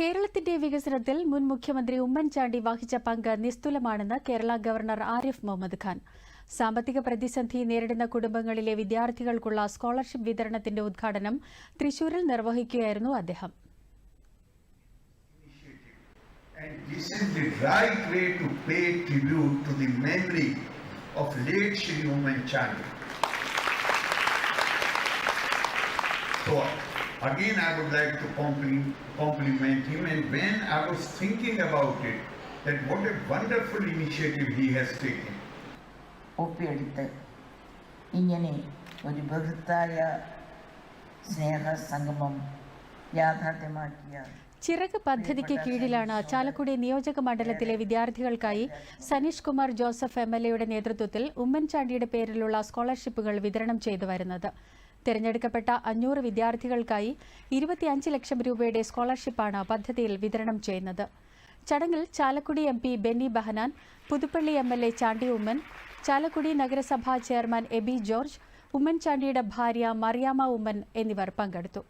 കേരളത്തിന്റെ വികസനത്തിൽ മുൻ മുഖ്യമന്ത്രി ഉമ്മൻചാണ്ടി വഹിച്ച പങ്ക് നിസ്തുലമാണെന്ന് കേരള ഗവർണർ ആരിഫ് മുഹമ്മദ് ഖാൻ. സാമ്പത്തിക പ്രതിസന്ധി നേരിടുന്ന കുടുംബങ്ങളിലെ വിദ്യാർത്ഥികൾക്കുള്ള സ്കോളർഷിപ്പ് വിതരണത്തിന്റെ ഉദ്ഘാടനം തൃശൂരിൽ നിർവഹിക്കുകയായിരുന്നു അദ്ദേഹം. So again, I would like to compli- compliment him. And when I was thinking about it, that what a wonderful initiative he has taken. ഒപ്പിയെടുത്ത് ഇങ്ങനെ ഒരു ബൃഹത്തായ സ്നേഹ സംഗമം യാഥാർത്ഥ്യമാക്കിയ ചിറക് പദ്ധതിക്ക് കീഴിലാണ് ചാലക്കുടി നിയോജക മണ്ഡലത്തിലെ വിദ്യാർത്ഥികൾക്കായി Sanish Kumar Joseph M L എയുടെ നേതൃത്വത്തിൽ ഉമ്മൻചാണ്ടിയുടെ പേരിലുള്ള സ്കോളർഷിപ്പുകൾ വിതരണം ചെയ്തു വരുന്നത് തിരഞ്ഞെടുക്കപ്പെട്ട അഞ്ഞൂറ് വിദ്യാർത്ഥികൾക്കായി ഇരുപത്തിയഞ്ച് ലക്ഷം രൂപയുടെ സ്കോളർഷിപ്പാണ് പദ്ധതിയിൽ വിതരണം ചെയ്യുന്നത്. ചടങ്ങിൽ Chalakudy M P Benny Behanan Puthuppally M L A Chandy Oommen Chalakudy നഗരസഭാ ചെയർമാൻ എബി ജോർജ് ഉമ്മൻചാണ്ടിയുടെ ഭാര്യ മറിയാമ്മ ഉമ്മൻ എന്നിവർ പങ്കെടുത്തു.